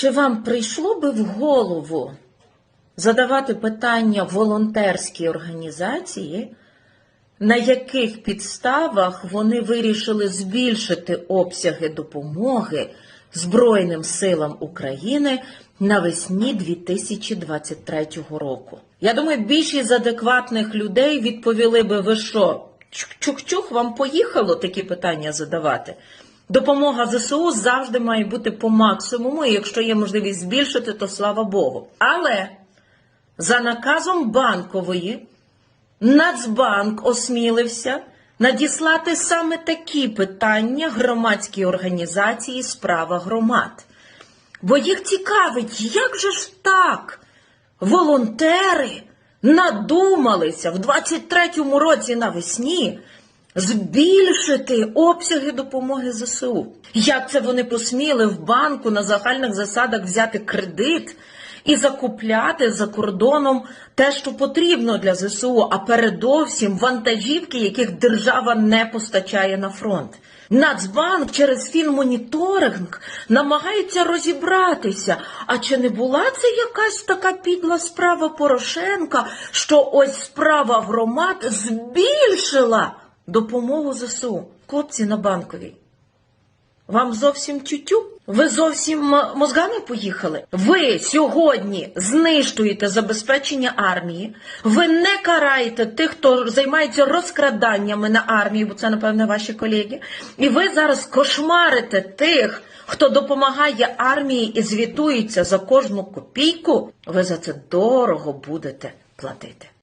Чи вам прийшло би в голову задавати питання волонтерській організації, на яких підставах вони вирішили збільшити обсяги допомоги Збройним силам України навесні 2023 року? Я думаю, більшість з адекватних людей відповіли би, ви що, чух-чух, вам поїхало такі питання задавати? Допомога ЗСУ завжди має бути по максимуму, і якщо є можливість збільшити, то слава Богу. Але за наказом банкової Нацбанк осмілився надіслати саме такі питання громадській організації Справа громад. Бо їх цікавить, як же ж так? Волонтери надумалися в 23-му році навесні збільшити обсяги допомоги ЗСУ. Як це вони посміли в банку на загальних засадах взяти кредит і закупляти за кордоном те, що потрібно для ЗСУ, а передовсім вантажівки, яких держава не постачає на фронт. Нацбанк через фінмоніторинг намагається розібратися. А чи не була це якась така підла справа Порошенка, що ось справа громад збільшила допомогу ЗСУ? Хлопці на банковій. Вам зовсім тютю? Ви зовсім мозгами поїхали? Ви сьогодні знищуєте забезпечення армії. Ви не караєте тих, хто займається розкраданнями на армії, бо це, напевне, ваші колеги. І ви зараз кошмарите тих, хто допомагає армії і звітується за кожну копійку. Ви за це дорого будете платити.